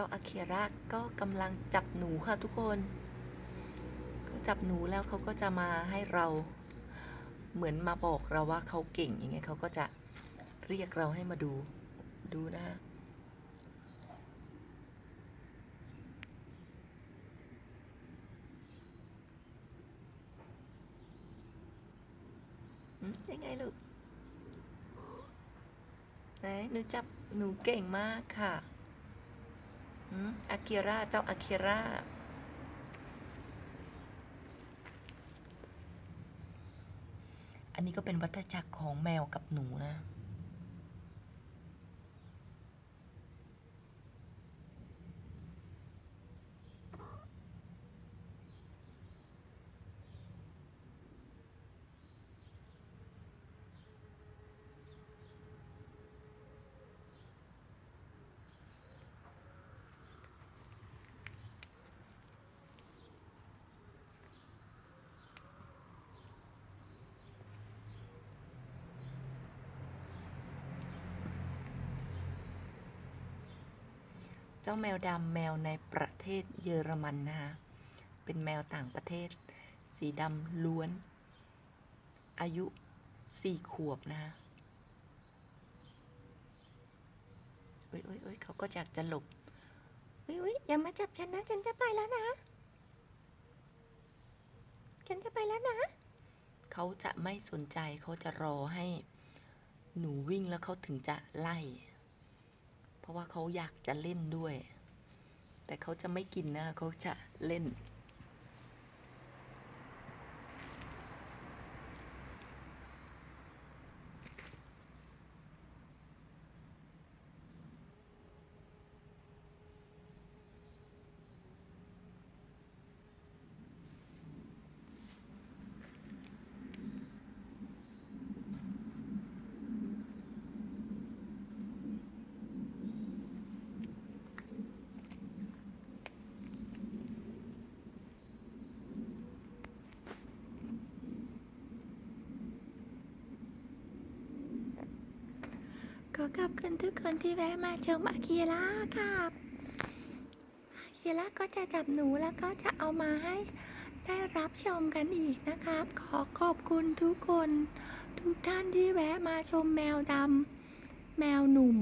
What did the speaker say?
จ้าอาเคระก็กำลังจับหนูค่ะทุกคนเขาจับหนูแล้วเขาก็จะมาให้เราเหมือนมาบอกเราว่าเขาเก่งอย่างเงี้ยเขาก็จะเรียกเราให้มาดูดูนะฮะยังไงลูก ไหนหนูจับหนูเก่งมากค่ะ อากิระเจ้าอากิระอันนี้ก็เป็นวัฏจักรของแมวกับหนูนะ จ้าแมวดำแมวในประเทศเยอรมันนะคะเป็นแมวต่างประเทศ สีดำล้วน อายุสี่ขวบนะคะเอ้ยเอ้ยเอ้ยเขาก็อยากจะหลบเอ้ยเอ้ยอย่ามาจับฉันนะ ฉันจะไปแล้วนะ ฉันจะไปแล้วนะ เขาจะไม่สนใจเขาจะรอให้หนูวิ่งแล้วเขาถึงจะไล่ ราะว่าเขาอยากจะเล่นด้วย แต่เขาจะไม่กินนะเขาจะเล่น ขอขอบคุณทุกคนที่แวะมาชมอากิระครับอากิระก็จะจับหนูแล้วก็จะเอามาให้ได้รับชมกันอีกนะครับ ขอขอบคุณทุกคน ทุกท่านที่แวะมาชมแมวดำแมวหนุ่ม